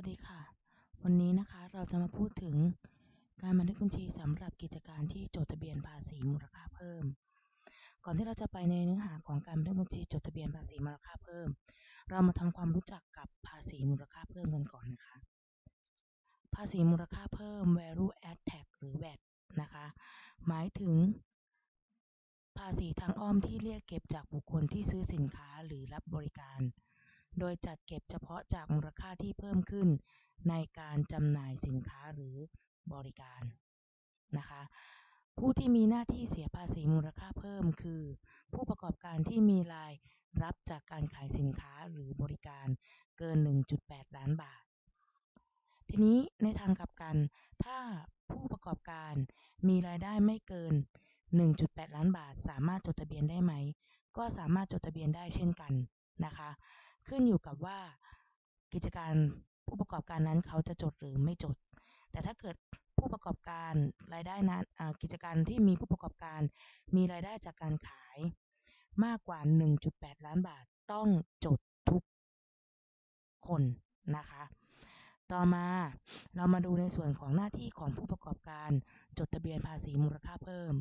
วัสดีค่ะ วันนี้นะคะเราจะมาพูดถึงการบันทึกบัญชีสำหรับกิจการที่จดทะเบียนภาษีมูลค่าเพิ่ม ก่อนที่เราจะไปในเนื้อหาของการบันทึกบัญชีจดทะเบียนภาษีมูลค่าเพิ่ม เรามาทำความรู้จักกับภาษีมูลค่าเพิ่มกันก่อนนะคะ ภาษีมูลค่าเพิ่ม value add tax หรือ VAT นะคะ หมายถึง ภาษีทางอ้อมที่เรียกเก็บจากบุคคลที่ซื้อสินค้าหรือรับบริการ โดยจัดเก็บเฉพาะจากมูลค่าที่เพิ่มขึ้น ในการจำหน่ายสินค้าหรือบริการนะคะผู้ที่มีหน้าที่เสียภาษีมูลค่าเพิ่มคือ ผู้ประกอบการที่มีรายรับจากการขายสินค้าหรือบริการเกิน 1.8 ล้านบาท ทีนี้ในทางกลับกัน ถ้าผู้ประกอบการมีรายได้ไม่เกิน 1.8 ล้านบาท สามารถจดทะเบียนได้ไหม ก็สามารถจดทะเบียนได้เช่นกันนะคะ ขึ้นอยู่กับว่ากิจการผู้ประกอบการนั้นเขาจะจดหรือไม่จด แต่ถ้าเกิดผู้ประกอบการรายได้นั้นกิจการที่มีผู้ประกอบการมีรายได้จากการขายมากกว่า 1.8 ล้านบาทต้องจดทุกคนนะคะ ต่อมาเรามาดูในส่วนของหน้าที่ของผู้ประกอบการจดทะเบียนภาษีมูลค่าเพิ่ม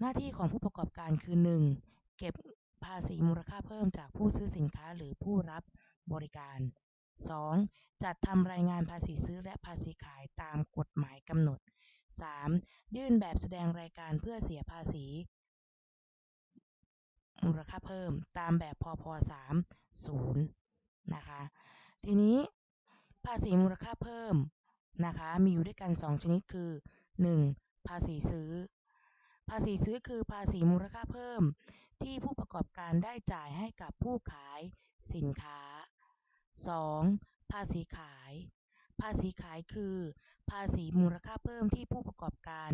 หน้าที่ของผู้ประกอบการคือ 1. เก็บ ภาษีมูลค่าเพิ่มจากผู้ซื้อสินค้าหรือผู้รับบริการ 2. จัดทำรายงานภาษีซื้อและภาษีขายตามกฎหมายกำหนด 3. ยื่นแบบแสดงรายการเพื่อเสียภาษี มูลค่าเพิ่มตามแบบพพ30นะคะ ทีนี้ภาษีมูลค่าเพิ่มนะคะมีอยู่ด้วยกัน 2 ชนิดคือ 1. ภาษีซื้อ ภาษีซื้อคือภาษีมูลค่าเพิ่ม ที่ผู้ประกอบการได้จ่ายให้กับผู้ขายสินค้า 2. ภาษีขาย ภาษีขายคือ ภาษีมูลค่าเพิ่มที่ผู้ประกอบการ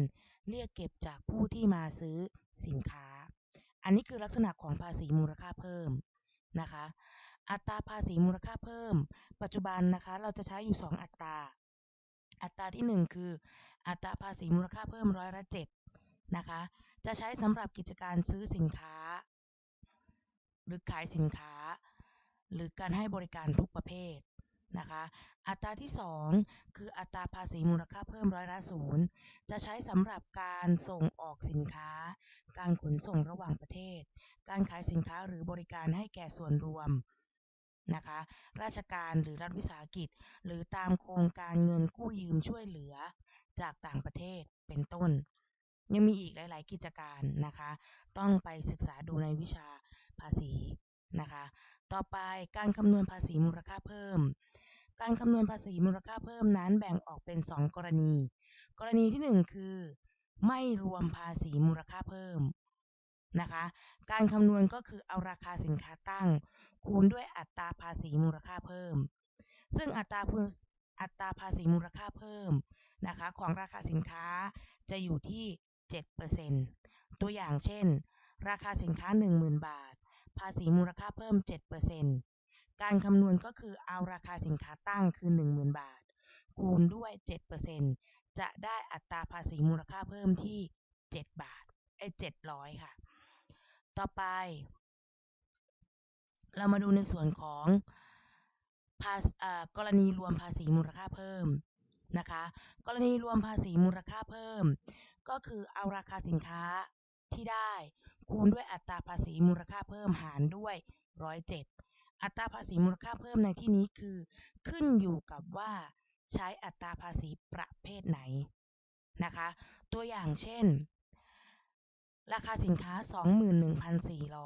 เรียกเก็บจากผู้ที่มาซื้อสินค้า อันนี้คือลักษณะของภาษีมูลค่าเพิ่มนะคะ อัตราภาษีมูลค่าเพิ่ม ปัจจุบันนะคะเราจะใช้อยู่ 2 อัตรา อัตราที่ 1 คือ อัตราภาษีมูลค่าเพิ่มร้อยละ7นะคะ จะใช้สำหรับกิจการซื้อสินค้า หรือขายสินค้า หรือการให้บริการทุกประเภทนะคะอัตราที่ 2 คืออัตราภาษีมูลค่าเพิ่มร้อยละศูนย์จะใช้สำหรับการส่งออกสินค้า การขนส่งระหว่างประเทศ การขายสินค้าหรือบริการให้แก่ส่วนรวมนะคะราชการหรือรัฐวิสาหกิจ หรือตามโครงการเงินกู้ยืมช่วยเหลือจากต่างประเทศเป็นต้น ยังมีอีกหลาย ๆ กิจการนะคะ ต้องไปศึกษาดูในวิชาภาษีนะคะ ต่อไปการคำนวณภาษีมูลค่าเพิ่ม การคำนวณภาษีมูลค่าเพิ่มนั้นแบ่งออกเป็น 2 กรณี กรณีที่ 1 คือ ไม่รวมภาษีมูลค่าเพิ่มนะคะ การคำนวณก็คือเอาราคาสินค้าตั้ง คูณด้วยอัตราภาษีมูลค่าเพิ่ม ซึ่งอัตราอัตราภาษีมูลค่าเพิ่มนะคะ ของราคาสินค้าจะอยู่ที่ 7%ตัวอย่างเช่น ราคาสินค้า 10,000 บาท ภาษีมูลค่าเพิ่ม7%การคำนวณก็คือเอาราคาสินค้าตั้งคือ 10,000 บาท คูณด้วย7%จะได้อัตราภาษีมูลค่าเพิ่มที่ 7 บาทไอ้700 ค่ะ ต่อไป เรามาดูในส่วนของกรณีรวมภาษีมูลค่าเพิ่มนะคะ กรณีรวมภาษีมูลค่าเพิ่ม ก็คือเอาราคาสินค้าที่ได้ คูณด้วยอัตราภาษีมูลค่าเพิ่มหารด้วยร้อยเจ็ดอัตราภาษีมูลค่าเพิ่มในที่นี้คือ ขึ้นอยู่กับว่าใช้อัตราภาษีประเภทไหนนะคะ ตัวอย่างเช่น ราคาสินค้า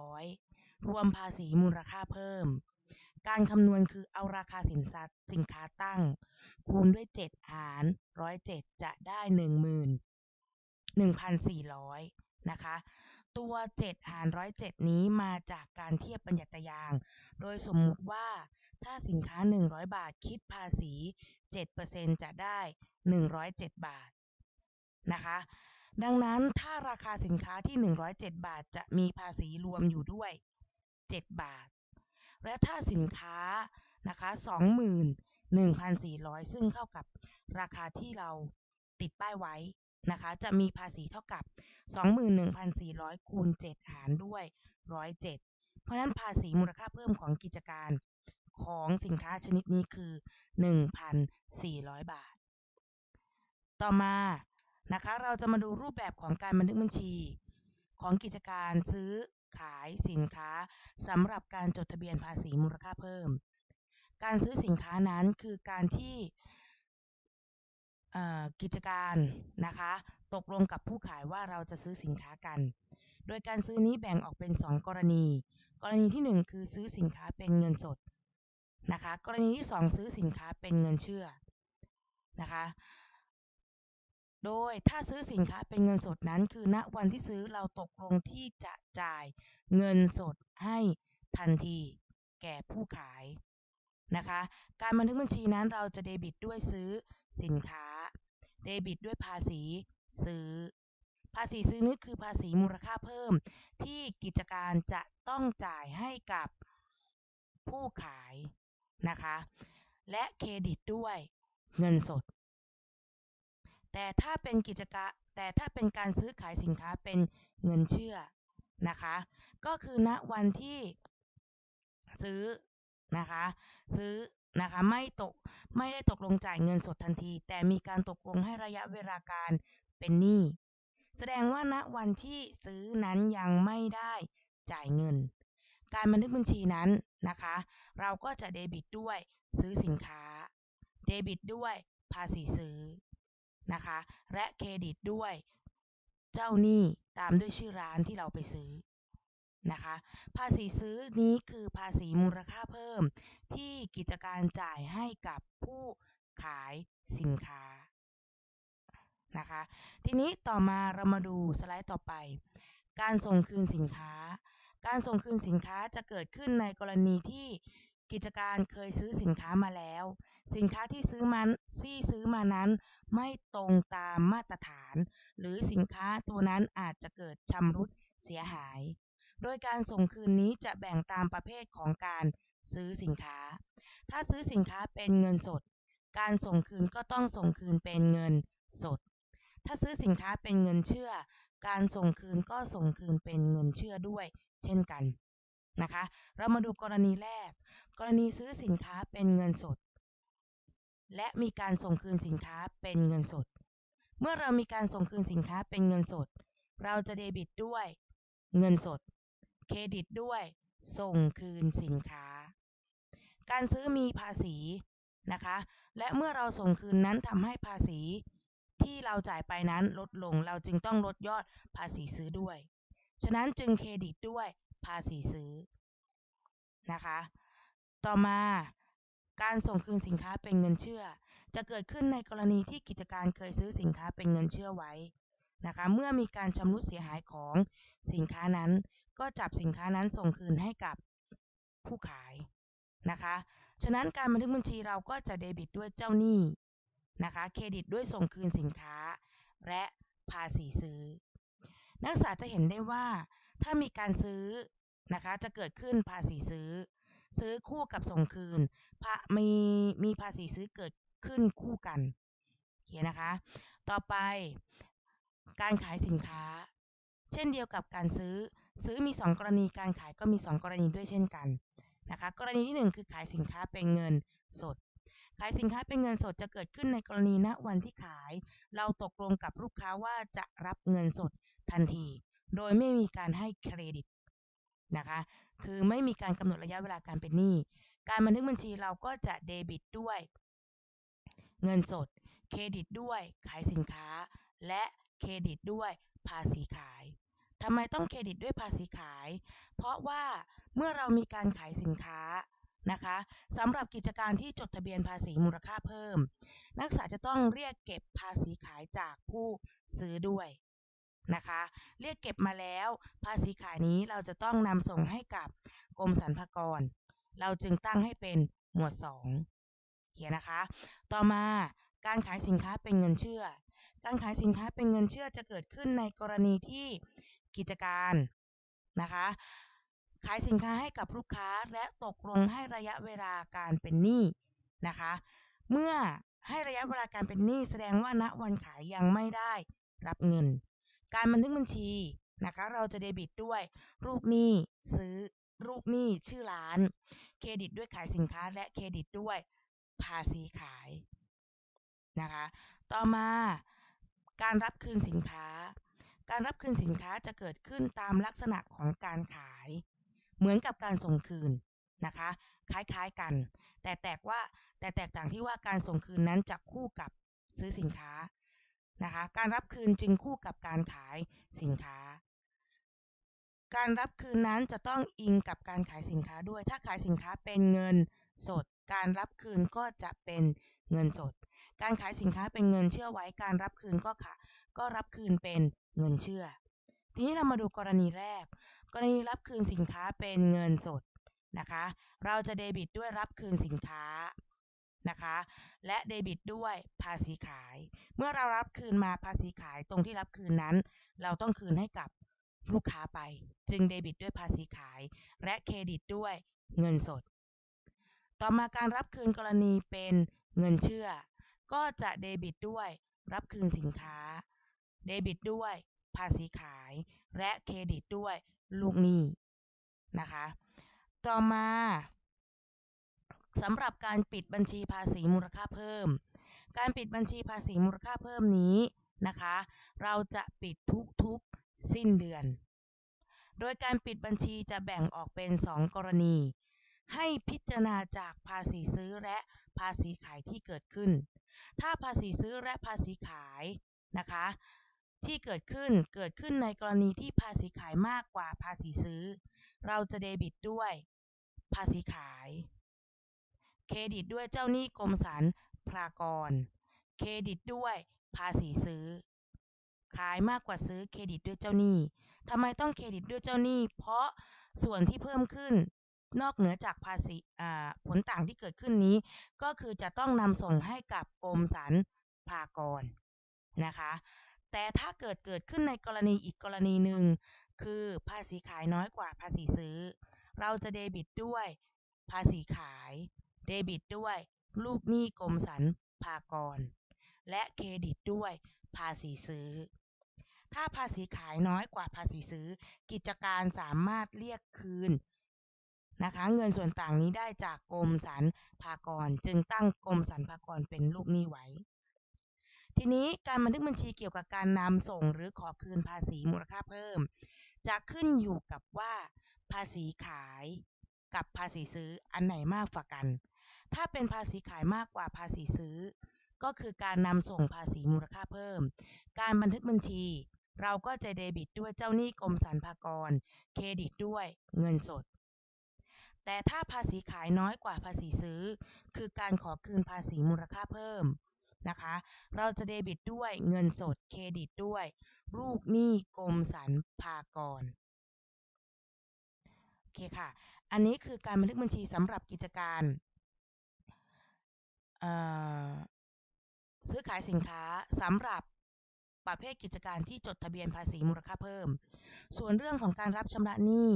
21,400 รวมภาษีมูลค่าเพิ่ม การคำนวณคือเอาราคาสินค้าสินค้าตั้ง คูณด้วย 7 หาร 107 จะได้ 1,400 นะคะ ตัว 7 หาร 107 นี้มาจากการเทียบบัญญัติยาง โดยสมมุติว่าถ้าสินค้า 100 บาทคิดภาษี 7%จะได้ 107 บาทนะคะ ดังนั้นถ้าราคาสินค้าที่ 107 บาทจะมีภาษีรวมอยู่ด้วย 7 บาท และถ้าสินค้านะคะ21,400 ซึ่งเข้ากับราคาที่เราติดป้ายไว้ นะคะ จะมีภาษีเท่ากับ 21,400 คูณ 7 หารด้วย 107 เพราะนั้นภาษีมูลค่าเพิ่มของกิจการของสินค้าชนิดนี้คือ 1,400 บาท ต่อมานะคะ เราจะมาดูรูปแบบของการบันทึกบัญชี ของกิจการซื้อขายสินค้าสำหรับการจดทะเบียนภาษีมูลค่าเพิ่ม การซื้อสินค้านั้นคือการที่ กิจการนะคะ ตกลงกับผู้ขายว่าเราจะซื้อสินค้ากัน โดยการซื้อนี้แบ่งออกเป็น 2 กรณี กรณีที่ 1 คือซื้อสินค้าเป็นเงินสดนะคะ กรณีที่ 2 ซื้อสินค้าเป็นเงินเชื่อนะคะ โดยถ้าซื้อสินค้าเป็นเงินสดนั้น คือณวันที่ซื้อเราตกลงที่จะจ่ายเงินสดให้ทันทีแก่ผู้ขายนะคะ การบันทึกบัญชีนั้นเราจะเดบิตด้วยซื้อ สินค้า เดบิตด้วยภาษีซื้อ ภาษีซื้อนี้คือภาษีมูลค่าเพิ่ม ที่กิจการจะต้องจ่ายให้กับผู้ขายนะคะ และเครดิตด้วยเงินสด แต่ถ้าเป็นกิจการแต่ถ้าเป็นการซื้อขายสินค้าเป็นเงินเชื่อนะคะ ก็คือณวันที่ซื้อนะคะ ซื้อ นะคะไม่ตกไม่ได้ตกลงจ่ายเงินสดทันที แต่มีการตกลงให้ระยะเวลาการเป็นหนี้แสดงว่าณวันที่ซื้อนั้นยังไม่ได้จ่ายเงิน การบันทึกบัญชีนั้นนะคะ เราก็จะเดบิตด้วยซื้อสินค้า เดบิตด้วยภาษีซื้อนะคะ และเครดิตด้วยเจ้าหนี้ตามด้วยชื่อร้านที่เราไปซื้อ นะคะ ภาษีซื้อนี้คือภาษีมูลค่าเพิ่ม ที่กิจการจ่ายให้กับผู้ขายสินค้านะคะ ทีนี้ต่อมาเรามาดูสไลด์ต่อไป การส่งคืนสินค้า การส่งคืนสินค้าจะเกิดขึ้นในกรณีที่กิจการเคยซื้อสินค้ามาแล้ว สินค้าที่ซื้อมันที่ซื้อมานั้นไม่ตรงตามมาตรฐาน หรือสินค้าตัวนั้นอาจจะเกิดชำรุดเสียหาย โดยการส่งคืนนี้จะแบ่งตามประเภทของการซื้อสินค้า ถ้าซื้อสินค้าเป็นเงินสด การส่งคืนก็ต้องส่งคืนเป็นเงินสด ถ้าซื้อสินค้าเป็นเงินเชื่อ การส่งคืนก็ส่งคืนเป็นเงินเชื่อด้วย เช่นกันนะคะ เรามาดูกรณีแรก กรณีซื้อสินค้าเป็นเงินสด และมีการส่งคืนสินค้าเป็นเงินสด เมื่อเรามีการส่งคืนสินค้าเป็นเงินสด เราจะเดบิตด้วยเงินสด เครดิตด้วย ส่งคืนสินค้า การซื้อมีภาษีนะคะ และเมื่อเราส่งคืนนั้นทำให้ภาษีที่เราจ่ายไปนั้นลดลง เราจึงต้องลดยอดภาษีซื้อด้วย ฉะนั้นจึงเครดิตด้วยภาษีซื้อนะคะ ต่อมาการส่งคืนสินค้าเป็นเงินเชื่อ จะเกิดขึ้นในกรณีที่กิจการเคยซื้อสินค้าเป็นเงินเชื่อไว้ นะคะ เมื่อมีการชำรุดเสียหายของสินค้านั้น ก็จับสินค้านั้นส่งคืนให้กับผู้ขายนะคะ ฉะนั้นการบันทึกบัญชีเราก็จะเดบิตด้วยเจ้าหนี้นะคะ เครดิตด้วยส่งคืนสินค้า และภาษีซื้อ นักศึกษาจะเห็นได้ว่า ถ้ามีการซื้อนะคะ จะเกิดขึ้นภาษีซื้อ ซื้อคู่กับส่งคืนมีมีภาษีซื้อเกิดขึ้นคู่กันโอเคนะคะ ต่อไป การขายสินค้า เช่นเดียวกับการซื้อ ซื้อมี 2 กรณีการขายก็มี 2 กรณีด้วยเช่นกันนะคะกรณีที่ 1 คือขายสินค้าเป็นเงินสด ขายสินค้าเป็นเงินสดจะเกิดขึ้นในกรณีณวันที่ขาย เราตกลงกับลูกค้าว่าจะรับเงินสดทันที โดยไม่มีการให้เครดิตนะคะคือไม่มีการกำหนดระยะเวลาการเป็นหนี้การบันทึกบัญชีเราก็จะเดบิตด้วย เงินสด เครดิตด้วย ขายสินค้า และ เครดิตด้วยภาษีขายทำไมต้องเครดิตด้วยภาษีขาย เพราะว่าเมื่อเรามีการขายสินค้านะคะสำหรับกิจการที่จดทะเบียนภาษีมูลค่าเพิ่ม นักศึกษาจะต้องเรียกเก็บภาษีขายจากผู้ซื้อด้วยนะคะ เรียกเก็บมาแล้ว ภาษีขายนี้เราจะต้องนำส่งให้กับกรมสรรพากร เราจึงตั้งให้เป็นหมวด 2 เขียนนะคะ ต่อมาการขายสินค้าเป็นเงินเชื่อ การขายสินค้าเป็นเงินเชื่อจะเกิดขึ้นในกรณีที่กิจการนะคะ ขายสินค้าให้กับลูกค้าและตกลงให้ระยะเวลาการเป็นหนี้นะคะ เมื่อให้ระยะเวลาการเป็นหนี้แสดงว่าณวันขายยังไม่ได้รับเงิน การบันทึกบัญชีนะคะ เราจะเดบิตด้วยรูปหนี้ซื้อรูปหนี้ชื่อร้าน เครดิตด้วยขายสินค้าและเครดิตด้วยภาษีขายนะคะ ต่อมา การรับคืนสินค้า การรับคืนสินค้าจะเกิดขึ้นตามลักษณะของการขาย เหมือนกับการส่งคืนนะคะ คล้ายๆกัน แต่แตกว่าแต่แตกต่างที่ว่าการส่งคืนนั้นจะคู่กับซื้อสินค้านะคะ การรับคืนจึงคู่กับการขายสินค้า การรับคืนนั้นจะต้องอิงกับการขายสินค้าด้วย ถ้าขายสินค้าเป็นเงินสด การรับคืนก็จะเป็นเงินสด การขายสินค้าเป็นเงินเชื่อไว้การรับคืนก็ค่ะ ก็รับคืนเป็นเงินเชื่อ ทีนี้เรามาดูกรณีแรก กรณีรับคืนสินค้าเป็นเงินสดนะคะ เราจะเดบิตด้วยรับคืนสินค้านะคะ และเดบิตด้วยภาษีขาย เมื่อเรารับคืนมาภาษีขายตรงที่รับคืนนั้น เราต้องคืนให้กับลูกค้าไป จึงเดบิตด้วยภาษีขาย และเครดิตด้วยเงินสด ต่อมาการรับคืนกรณีเป็นเงินเชื่อ ก็จะเดบิตด้วยรับคืนสินค้า เดบิตด้วยภาษีขาย และเครดิตด้วยลูกหนี้นะคะต่อมาสำหรับการปิดบัญชีภาษีมูลค่าเพิ่ม การปิดบัญชีภาษีมูลค่าเพิ่มนี้นะคะ เราจะปิดทุกๆสิ้นเดือน โดยการปิดบัญชีจะแบ่งออกเป็น 2 กรณี ให้พิจารณาจากภาษีซื้อและภาษีขายที่เกิดขึ้น ถ้าภาษีซื้อและภาษีขายนะคะ ที่เกิดขึ้นเกิดขึ้นในกรณีที่ภาษีขายมากกว่าภาษีซื้อ เราจะเดบิตด้วย ภาษีขาย เครดิตด้วยเจ้าหนี้กรมสรรพากร เครดิตด้วยภาษีซื้อ ขายมากกว่าซื้อเครดิตด้วยเจ้าหนี้ทำไมต้องเครดิตด้วยเจ้าหนี้ เพราะส่วนที่เพิ่มขึ้น นอกเหนือจากภาษีผลต่างที่เกิดขึ้นนี้ ก็คือจะต้องนำส่งให้กับกรมสรรพากรนะคะ แต่ถ้าเกิดเกิดขึ้นในกรณีอีกกรณีหนึ่ง คือภาษีขายน้อยกว่าภาษีซื้อ เราจะเดบิตด้วยภาษีขาย เดบิตด้วยลูกหนี้กรมสรรพากร และเครดิตด้วยภาษีซื้อ ถ้าภาษีขายน้อยกว่าภาษีซื้อ กิจการสามารถเรียกคืน นะคะเงินส่วนต่างนี้ได้จากกรมสรรพากร จึงตั้งกรมสรรพากรเป็นลูกหนี้ไว้ ทีนี้การบันทึกบัญชีเกี่ยวกับการนำส่งหรือขอคืนภาษีมูลค่าเพิ่ม จะขึ้นอยู่กับว่า ภาษีขายกับภาษีซื้ออันไหนมากกว่ากัน ถ้าเป็นภาษีขายมากกว่าภาษีซื้อ ก็คือการนำส่งภาษีมูลค่าเพิ่ม การบันทึกบัญชี เราก็จะเดบิตด้วยเจ้าหนี้กรมสรรพากร เครดิตด้วยเงินสด แต่ถ้าภาษีขายน้อยกว่าภาษีซื้อ คือการขอคืนภาษีมูลค่าเพิ่มนะคะ เราจะเดบิตด้วยเงินสดเครดิตด้วย ลูกหนี้กรมสรรพากรโอเคค่ะ อันนี้คือการบันทึกบัญชีสำหรับกิจการซื้อขายสินค้าสำหรับประเภทกิจการที่จดทะเบียนภาษีมูลค่าเพิ่ม ส่วนเรื่องของการรับชำระหนี้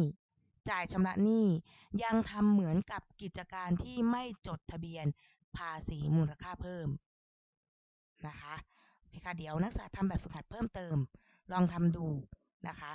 จ่ายชำระหนี้ ยังทำเหมือนกับกิจการที่ไม่จดทะเบียนภาษีมูลค่าเพิ่มนะคะโอเคค่ะเดี๋ยวนักศึกษาทำแบบฝึกหัดเพิ่มเติม ลองทำดูนะคะ